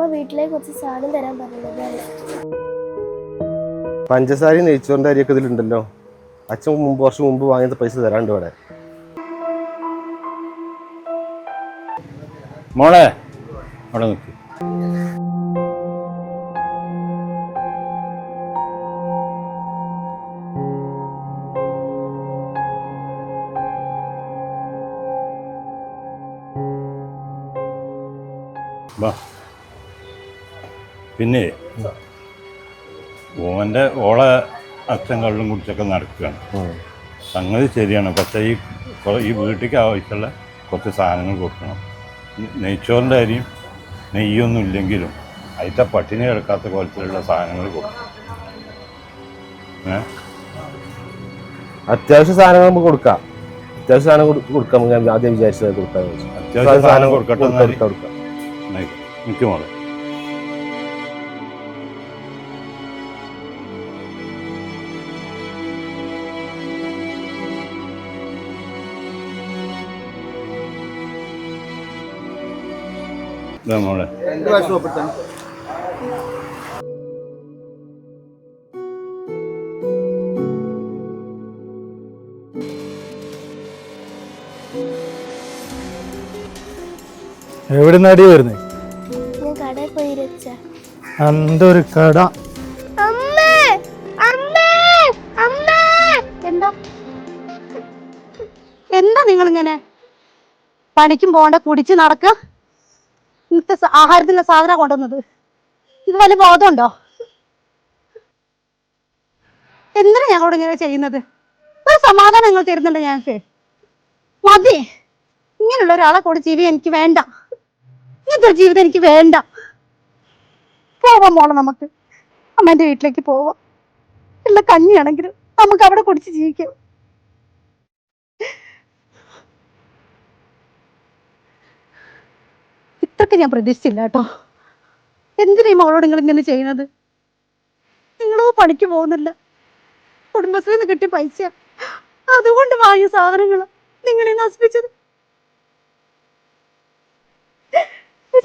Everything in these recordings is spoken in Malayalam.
അമ്മ വീട്ടിലേക്ക് കുറച്ച് സാധനം തരാൻ പറഞ്ഞതാണ് പഞ്ചസാരയും നെയ്ച്ചോറിന്റെ അരിയൊക്കെ ഇതിലുണ്ടല്ലോ. അച്ഛൻ മുമ്പ് വർഷം മുമ്പ് വാങ്ങിയത് പൈസ തരാണ്ട് ഇവിടെ. മോളെ അവിടെ നിൽക്ക് വാ. പിന്നെ ഓന്റെ ഓളെ അച്ഛൻ കള്ളും കുടിച്ചൊക്കെ നടക്കുകയാണ്. സംഗതി ശരിയാണ്. പക്ഷേ ഈ ഈ വീട്ടിലേക്ക് ആവശ്യമുള്ള കുറച്ച് സാധനങ്ങൾ കൊടുക്കണം. നെയ്ച്ചോറിന്റെ കാര്യം നെയ്യൊന്നും ഇല്ലെങ്കിലും അതിന്റെ പട്ടിണി കിടക്കാത്ത കോലത്തിലുള്ള സാധനങ്ങൾ കൊടുക്കണം. ഏ? അത്യാവശ്യ സാധനങ്ങൾ നമുക്ക് കൊടുക്കാം. അത്യാവശ്യ സാധനം കൊടു- കൊടുക്കാം. ആദ്യം വിചാരിച്ചത് കൊടുക്കാൻ അത്യാവശ്യം സാധനം കൊടുക്കട്ടെ. കൊടുക്കാം എനിക്ക് മോളെ മോളെ. എവിടെ നടി പോയി രച്ച ഒരു കട. അമ്മേ! അമ്മേ! അമ്മേ! എന്താ? എന്താ നിങ്ങൾ ഇങ്ങനെ പണിക്കും പോണ്ട കുടിച്ച് നടക്ക. ഇന്നത്തെ ആഹാരത്തിന്റെ സാധനം കൊണ്ടുവന്നത്. ഇത് വല്ല ബോധമുണ്ടോ? എന്തിനാ ഞങ്ങളോട് ഇങ്ങനെ ചെയ്യുന്നത്? ഒരു സമാധാനം നിങ്ങൾ തരുന്നുണ്ട് ഞങ്ങൾക്ക്. മതി. ഇങ്ങനെയുള്ള ഒരാളെ കൂടെ ജീവി എനിക്ക് വേണ്ട. ഇങ്ങനത്തെ ജീവിതം എനിക്ക് വേണ്ട. പോവാം മോളെ നമുക്ക്. അമ്മേന്റെ വീട്ടിലേക്ക് പോവാം. ഉള്ള കഞ്ഞിയാണെങ്കിലും നമുക്ക് അവിടെ കുടിച്ച് ജീവിക്കാം. ഇത്രക്ക് ഞാൻ പ്രതീക്ഷിച്ചില്ല കേട്ടോ. എന്തിനാ ഈ മകളോട് നിങ്ങൾ ഇങ്ങനെ ചെയ്യുന്നത് നിങ്ങളോ പണിക്ക് പോകുന്നില്ല. കുടുംബശ്രീയിൽ നിന്ന് കിട്ടിയ പൈസ അതുകൊണ്ട് വാങ്ങിയ സാധനങ്ങൾ നിങ്ങളെ നശിപ്പിച്ചത്.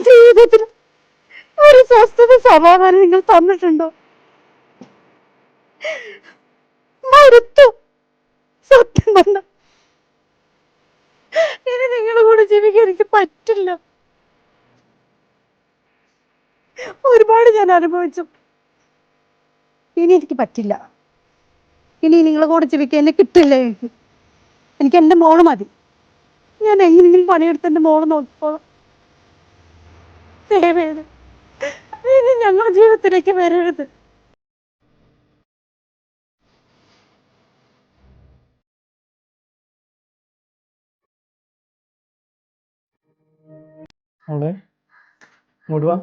ജീവിതത്തിൽ ഒരു സ്വസ്ഥത സമാധാനം നിങ്ങൾ തന്നിട്ടുണ്ടോ? മരുത്തു സത്യം പറഞ്ഞ. ഇനി നിങ്ങളുടെ കൂടെ ജീവിക്കാൻ എനിക്ക് പറ്റില്ല. ഒരുപാട് ഞാൻ അനുഭവിച്ചു. ഇനി എനിക്ക് പറ്റില്ല. ഇനി നിങ്ങളെ കൂടെ ജീവിക്കാൻ എന്നെ കിട്ടില്ല? എനിക്ക് എനിക്ക് എന്റെ മോൾ മതി. ഞാൻ എങ്ങനെയെങ്കിലും പണിയെടുത്ത് എന്റെ മോൾ നോക്കിക്കോളാം. ഇനി ഞങ്ങളുടെ ജീവിതത്തിലേക്ക് വരരുത്. മോളെ ഇങ്ങോട്ട് വാ.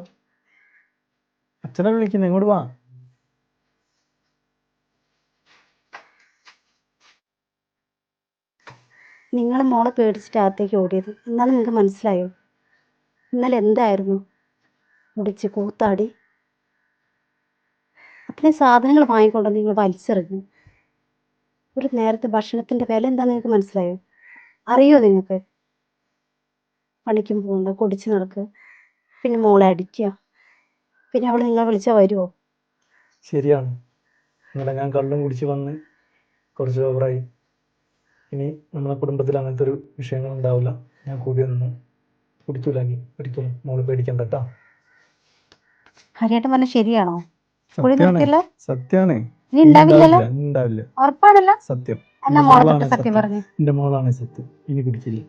അച്ഛനെ വിളിക്കുന്നത് ഇങ്ങോട്ട് വാ. നിങ്ങൾ മോളെ പേടിച്ചിട്ട് അകത്തേക്ക് ഓടിയത്. എന്നാലും നിങ്ങൾക്ക് മനസ്സിലായോ? ഇന്നലെ എന്തായിരുന്നു? മുടിച്ച് കൂത്താടി. അത്രയും സാധനങ്ങൾ വാങ്ങിക്കൊണ്ട് നിങ്ങൾ വലിച്ചെറിഞ്ഞു. ഒരു നേരത്തെ ഭക്ഷണത്തിന്റെ വില എന്താണെന്ന് നിങ്ങൾക്ക് മനസ്സിലായോ? അറിയോ നിങ്ങൾക്ക്? പണിക്കും പോകണ്ട കുടിച്ച് നടക്കുക. പിന്നെ മോളെ അടിക്കുക. പിന്നെ അവൾ നിങ്ങളെ വിളിച്ചാൽ വരുമോ ശരിയാണ്. ഇന്നലെ ഞാൻ കള്ളും കുടിച്ച് വന്ന് കുറച്ച് ഓവറായി ഇനി നമ്മളെ കുടുംബത്തിൽ അങ്ങനത്തെ ഒരു വിഷയങ്ങൾ ഉണ്ടാവില്ല ഞാൻ കൂടി ഒന്ന് കുടിക്കൂലെങ്കിൽ ഒരിക്കലും മോൾ പേടിക്കണ്ട കേട്ടോ ഹരിയേട്ടൻ പറഞ്ഞ ശരിയാണോ? കുടി സത്യാണ് നിർത്തിയല്ലോ? സത്യാണ് ഇനി ഉണ്ടാവില്ലല്ലോ? ഉണ്ടാവില്ല. ഉറപ്പാണല്ലോ? സത്യം. എന്നാ മോളെ സത്യം. പറഞ്ഞു. എന്റെ മോളാണ് സത്യം. ഇനി കുടിക്കില്ല.